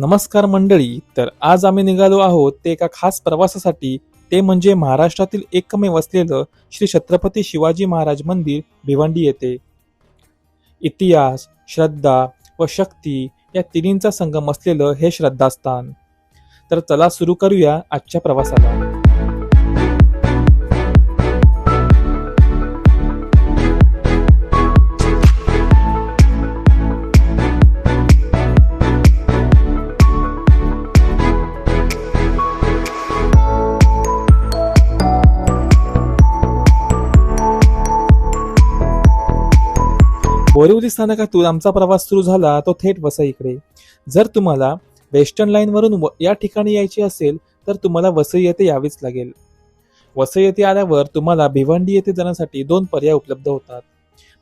नमस्कार मंडळी तर आज आम्ही निघालो आहोत ते एका खास प्रवासासाठी. ते म्हणजे महाराष्ट्रातील एकमेव असलेलं श्री छत्रपती शिवाजी महाराज मंदिर भिवंडी येथे. इतिहास श्रद्धा व शक्ती या तिन्हींचा संगम असलेलं हे श्रद्धास्थान. तर चला सुरू करूया आजच्या प्रवासाला. बोरिवली स्थानकातून आमचा प्रवास सुरू झाला तो थेट वसईकडे जर तुम्हाला वेस्टर्न लाईनवरून व- या ठिकाणी यायचे असेल तर तुम्हाला वसई येथे यावेच लागेल. वसई येथे आल्यावर तुम्हाला भिवंडी येथे जाण्यासाठी दोन पर्याय उपलब्ध होतात.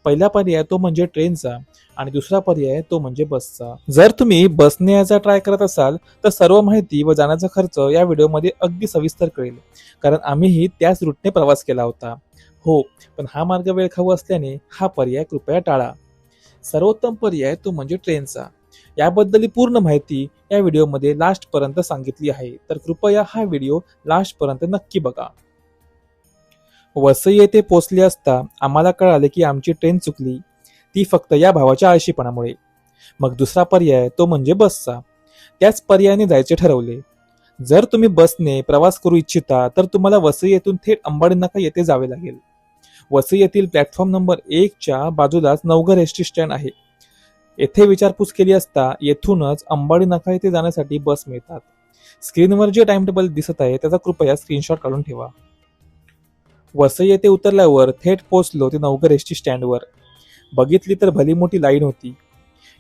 पहिला पर्याय तो म्हणजे ट्रेनचा आणि दुसरा पर्याय तो म्हणजे बसचा. जर तुम्ही बसने यायचा ट्राय करत असाल तर सर्व माहिती व जाण्याचा खर्च या व्हिडिओमध्ये अगदी सविस्तर कळेल. कारण आम्हीही त्याच रूटने प्रवास केला होता. हो पण हा मार्ग वेळखाऊ असल्याने हा पर्याय कृपया टाळा. सर्वोत्तम पर्याय तो म्हणजे ट्रेनचा. याबद्दल पूर्ण माहिती या व्हिडिओमध्ये लास्ट पर्यंत सांगितली आहे. तर कृपया हा व्हिडिओ लास्ट पर्यंत नक्की बघा. वसई येथे पोचले असता आम्हाला कळाले की आमची ट्रेन चुकली. ती फक्त या भावाच्या आळशीपणामुळे. मग दुसरा पर्याय तो म्हणजे बसचा. त्याच पर्यायाने जायचे ठरवले. जर तुम्ही बसने प्रवास करू इच्छिता तर तुम्हाला वसई येथून थेट अंबाडी नाका येथे जावे लागेल. वसई येथील प्लॅटफॉर्म नंबर एकच्या बाजूलाच नवघर एस टी स्टँड आहे. येथे विचारपूस केली असता येथूनच अंबाडी नाका येथे जाण्यासाठी बस मिळतात. स्क्रीनवर जे टाइम टेबल दिसत आहे त्याचा कृपया स्क्रीनशॉट काढून ठेवा. वसई येथे उतरल्यावर थेट पोहोचलो ते नवघर एस टी स्टँडवर बघितली तर भली मोठी लाईन होती.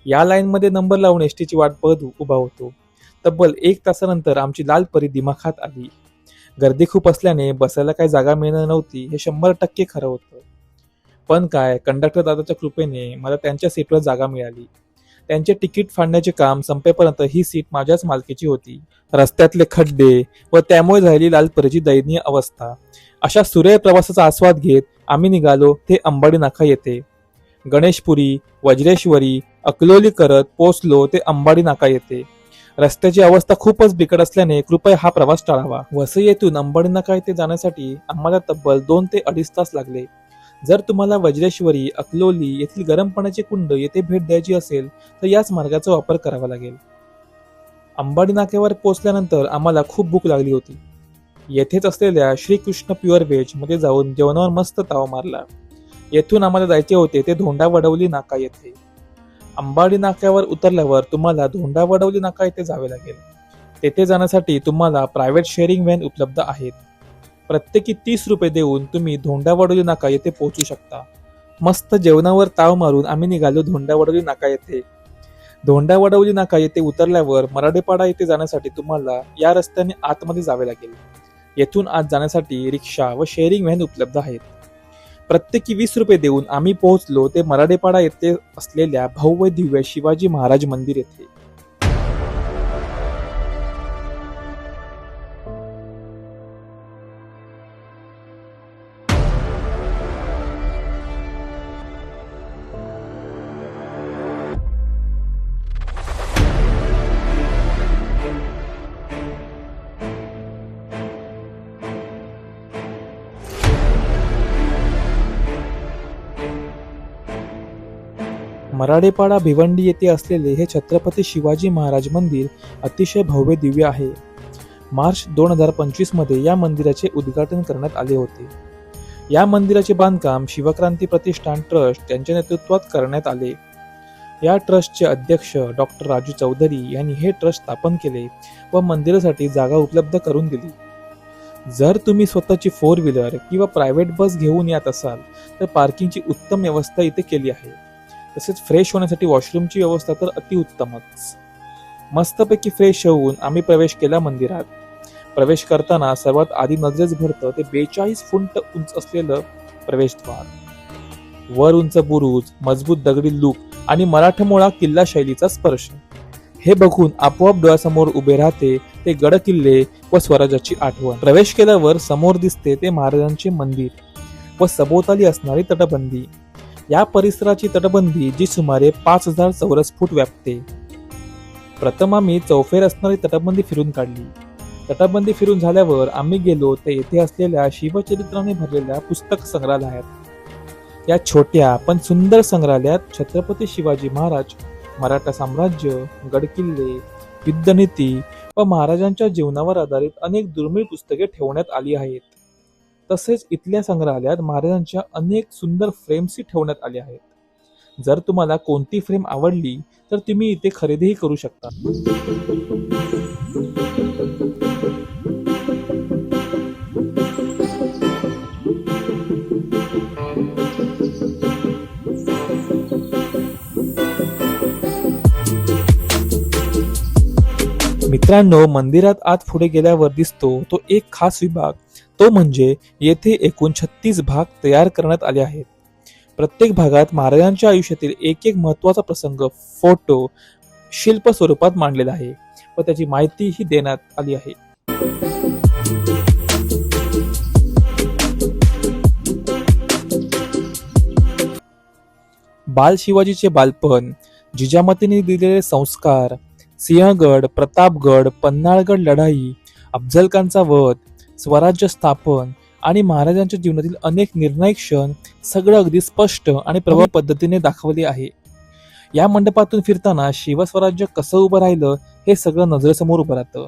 या लाईनमध्ये नंबर लावून एस टीची वाट बघत उभा होतो. तब्बल एक तासानंतर आमची लाल परी दिमाखात आली. गर्दी खूप असल्याने बसायला काही जागा मिळणार नव्हती हे शंभर टक्के खरं होतं. पण काय कंडक्टर दादाच्या कृपेने मला त्यांच्या सीटवर जागा मिळाली. त्यांचे तिकीट फाडण्याचे काम संपेपर्यंत ही सीट माझ्याच मालकीची होती. रस्त्यातले खड्डे व त्यामुळे झालेली लालपरीची दयनीय अवस्था. अशा सूर्य प्रवासाचा आस्वाद घेत आम्ही निघालो ते अंबाडी नाका येथे. गणेशपुरी वज्रेश्वरी अकलोली करत पोचलो ते अंबाडी नाका येते रस्त्याची अवस्था खूपच बिकट असल्याने कृपया हा प्रवास टाळावा. वसई येथून अंबाडनाका येथे जाण्यासाठी आम्हाला तब्बल दोन ते अडीच तास लागले. जर तुम्हाला वज्रेश्वरी अकलोली येथील गरम पाण्याचे कुंड येथे भेट द्यायची असेल तर याच मार्गाचा वापर करावा लागेल. अंबाडी नाक्यावर पोहोचल्यानंतर आम्हाला खूप भूक लागली होती. येथेच असलेल्या श्रीकृष्ण प्युअर व्हेजमध्ये जाऊन जेवणावर मस्त ताव मारला. येथून आम्हाला जायचे होते ते धोंडा वडवली नाका येथे. अंबाडी नाक्यावर उतरल्यावर तुम्हाला धोंडा वडवली नाका येथे जावे लागेल. तेथे जाण्यासाठी तुम्हाला प्रायव्हेट शेअरिंग व्हॅन उपलब्ध आहेत. प्रत्येकी तीस रुपये देऊन तुम्ही धोंडा वडवली नाका येथे पोहोचू शकता. मस्त जेवणावर ताव मारून आम्ही निघालो धोंडा वडवली नाका येथे. धोंडा वडवली नाका येथे उतरल्यावर मराठेपाडा येथे जाण्यासाठी तुम्हाला या रस्त्याने आतमध्ये जावे लागेल. येथून आत जाण्यासाठी रिक्षा व शेअरिंग व्हॅन उपलब्ध आहेत. प्रत्येकी वीस रुपये देऊन आम्ही पोहोचलो ते मराडेपाडा येथे असलेल्या भव्य दिव्य शिवाजी महाराज मंदिर येथे. मराडेपाडा भिवंडी येथे असलेले हे छत्रपती शिवाजी महाराज मंदिर अतिशय भव्य दिव्य आहे. मार्च दोन हजार पंचवीसमध्ये या मंदिराचे उद्घाटन करण्यात आले होते. या मंदिराचे बांधकाम शिवक्रांती प्रतिष्ठान ट्रस्ट यांच्या नेतृत्वात करण्यात आले. या ट्रस्टचे अध्यक्ष डॉक्टर राजू चौधरी यांनी हे ट्रस्ट स्थापन केले व मंदिरासाठी जागा उपलब्ध करून दिली. जर तुम्ही स्वतःची फोर व्हीलर किंवा प्रायव्हेट बस घेऊन येत असाल तर पार्किंगची उत्तम व्यवस्था इथे केली आहे. तसेच फ्रेश होण्यासाठी वॉशरूमची व्यवस्था तर अतिउत्तमच. मस्तपैकी फ्रेश होऊन आम्ही प्रवेश केला मंदिरात. प्रवेश करताना सर्वात आधी नजरेच भरतं ते बेचाळीस फुंट उंच असलेलं प्रवेशद्वार. वर उंच बुरुज मजबूत दगडी लूक आणि मराठमोळा किल्ला शैलीचा स्पर्श. हे बघून आपोआप डोळ्यासमोर उभे राहते ते गड किल्ले व स्वराज्याची आठवण. प्रवेश केल्यावर समोर दिसते ते महाराजांचे मंदिर व सभोवताली असणारी तटबंदी. या परिसराची तटबंदी जी सुमारे पाच हजार चौरस फूट व्यापते. प्रथम आम्ही चौफेर असणारी तटबंदी फिरून काढली. तटबंदी फिरून झाल्यावर आम्ही गेलो ते येथे असलेल्या शिवचरित्राने भरलेल्या पुस्तक संग्रहालयात. या छोट्या पण सुंदर संग्रहालयात छत्रपती शिवाजी महाराज मराठा साम्राज्य गडकिल्ले युद्धनीती व महाराजांच्या जीवनावर आधारित अनेक दुर्मिळ पुस्तके ठेवण्यात आली आहेत. तसेच इथल्या संग्रहालयात महाराजांच्या अनेक सुंदर फ्रेम्सही ठेवण्यात आल्या आहेत. जर तुम्हाला कोणती फ्रेम आवडली तर तुम्ही इथे खरेदीही करू शकता. मित्रांनो मंदिरात आत पुढे गेल्यावर दिसतो तो एक खास विभाग तो म्हणजे येथे एकूण छत्तीस भाग तयार करण्यात आले आहेत. प्रत्येक भागात महाराजांच्या आयुष्यातील एक एक महत्त्वाचा प्रसंग फोटो शिल्प स्वरूपात मांडलेला आहे व त्याची माहितीही देण्यात आली आहे. बाल शिवाजीचे बालपण जिजामातेने दिलेले संस्कार सिंहगड प्रतापगड पन्हाळगड लढाई अफजलकांचा वध स्वराज्य स्थापन आणि महाराजांच्या जीवनातील अनेक निर्णायक क्षण सगळं अगदी स्पष्ट आणि प्रभाव पद्धतीने दाखवले आहे. या मंडपातून फिरताना शिवस्वराज्य कसं उभं राहिलं हे सगळं नजरेसमोर उभं राहतं.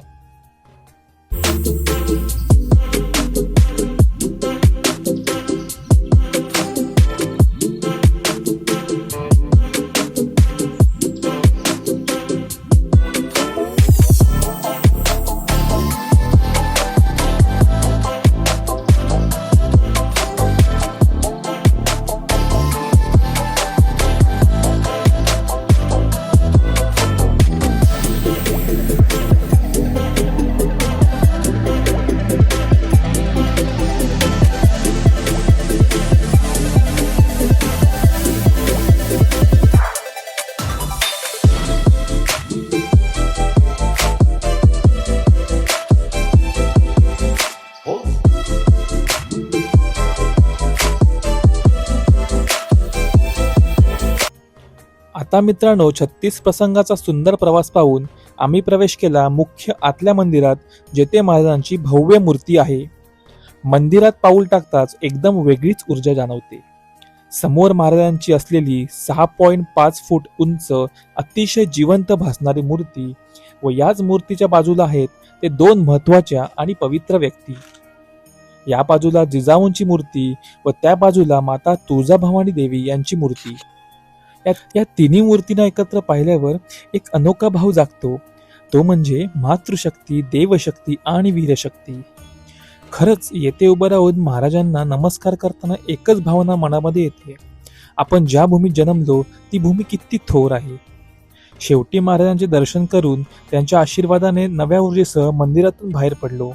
आता मित्रांनो छत्तीस प्रसंगाचा सुंदर प्रवास पाहून आम्ही प्रवेश केला मुख्य आतल्या मंदिरात जेथे महाराजांची भव्य मूर्ती आहे. मंदिरात पाऊल टाकताच एकदम वेगळीच ऊर्जा जाणवते. समोर महाराजांची असलेली सहा पॉईंट पाच फूट उंच अतिशय जिवंत भासणारी मूर्ती व याच मूर्तीच्या बाजूला आहेत ते दोन महत्त्वाच्या आणि पवित्र व्यक्ती. या बाजूला जिजाऊंची मूर्ती व त्या बाजूला माता तुळजाभवानी देवी यांची मूर्ती. या या तिन्ही मूर्तींना एकत्र पाहिल्यावर एक अनोखा भाव जागतो. तो म्हणजे मातृशक्ती देवशक्ती आणि वीरशक्ती. खरंच येथे उभं राहून महाराजांना नमस्कार करताना एकच भावना मनामध्ये येते. आपण ज्या भूमीत जन्मलो ती भूमी किती थोर आहे. शेवटी महाराजांचे दर्शन करून त्यांच्या आशीर्वादाने नव्या ऊर्जेसह मंदिरातून बाहेर पडलो.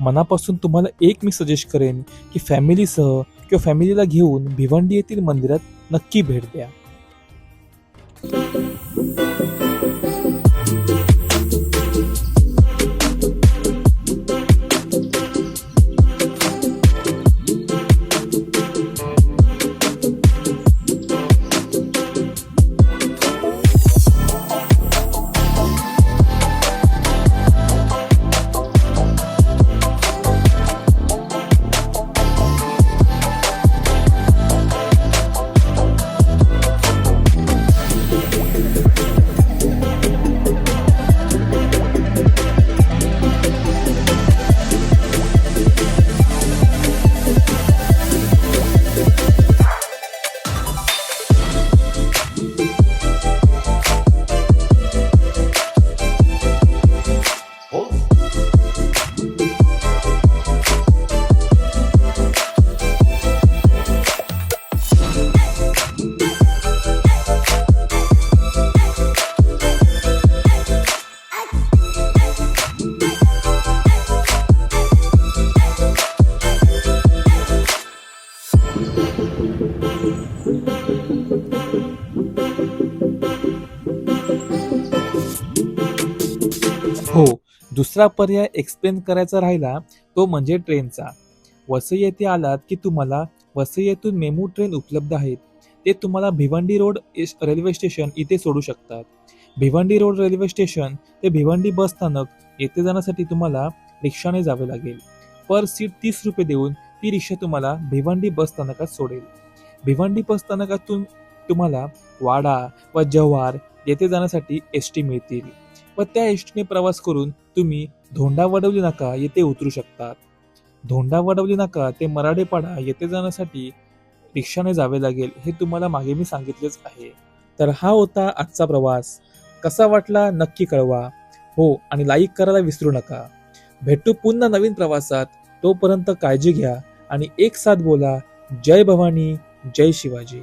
मनापासून तुम्हाला एक मी सजेस्ट करेन की फॅमिलीसह किंवा फॅमिलीला घेऊन भिवंडी येथील मंदिरात नक्की भेट द्या. Thank you. हो दुसरा पर्याय एक्सप्लेन करायचा राहिला तो म्हणजे ट्रेनचा. वसई येथे आलात की तुम्हाला वसई येथून मेमू ट्रेन उपलब्ध आहेत. ते तुम्हाला भिवंडी रोड रेल्वे स्टेशन इथे सोडू शकतात. भिवंडी रोड रेल्वे स्टेशन ते भिवंडी बस स्थानक येथे जाण्यासाठी तुम्हाला रिक्षाने जावे लागेल. पर सीट तीस रुपये देऊन ती रिक्षा तुम्हाला भिवंडी बस स्थानकात सोडेल. भिवंडी बस स्थानकातून तुम्हाला वाडा व जव्हार येथे जाण्यासाठी एस टी मिळतील. व त्या एसटीने प्रवास करून तुम्ही धोंडा वडवली नाका येथे उतरू शकतात. धोंडा वडवली नाका ते मराठेपाडा येथे जाण्यासाठी रिक्षाने जावे लागेल हे तुम्हाला मागे मी सांगितलेच आहे. तर हा होता आजचा प्रवास. कसा वाटला नक्की कळवा. हो आणि लाईक करायला विसरू नका. भेटू पुन्हा नवीन प्रवासात तोपर्यंत काळजी घ्या आणि एक साथ बोला जय भवानी जय शिवाजी.